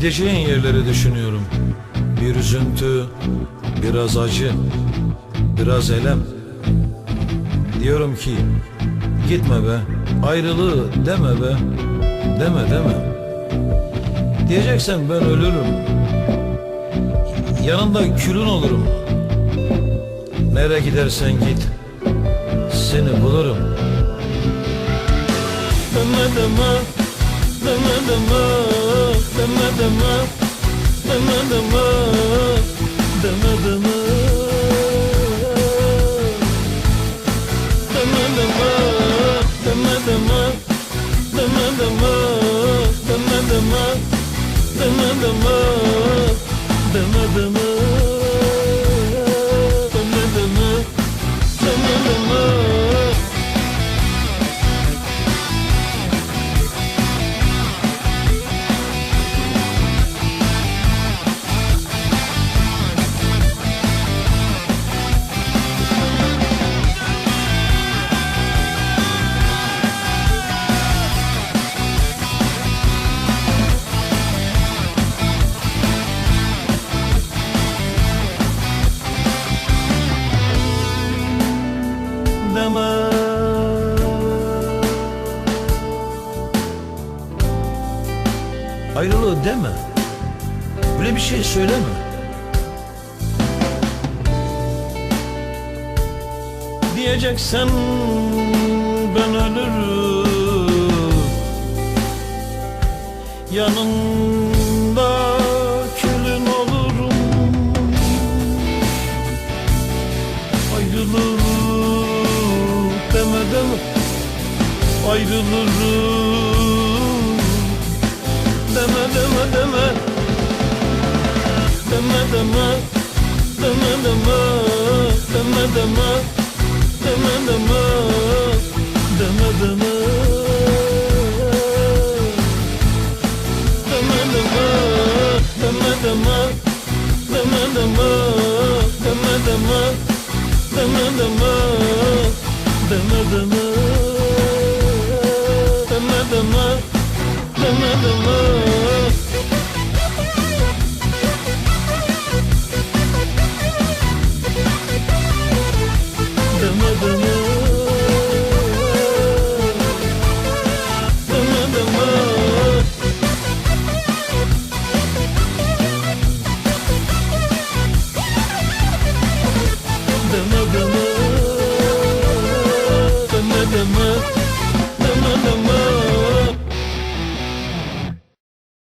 Gideceğin yerleri düşünüyorum. Bir üzüntü, biraz acı, biraz elem. Diyorum ki gitme be, ayrılığı deme be, deme deme. Diyeceksen ben ölürüm. Yanında külün olurum. Nereye gidersen git, seni bulurum. Deme deme, deme deme, deme deme, deme deme, deme deme. Deme deme, deme deme, deme deme, deme deme, deme deme, deme deme, deme Ayrılığı deme Böyle bir şey söyleme. Diyeceksen ben ölürüm. Yanında külün olurum. Ayrılırım Ayrılırım Deme deme deme Deme deme Deme deme Deme deme Deme deme Deme deme Deme deme Deme deme Deme deme Deme deme Deme deme Deme deme adımı Dımı dımı Dımı dımı Dımı dımı Dımı dımı.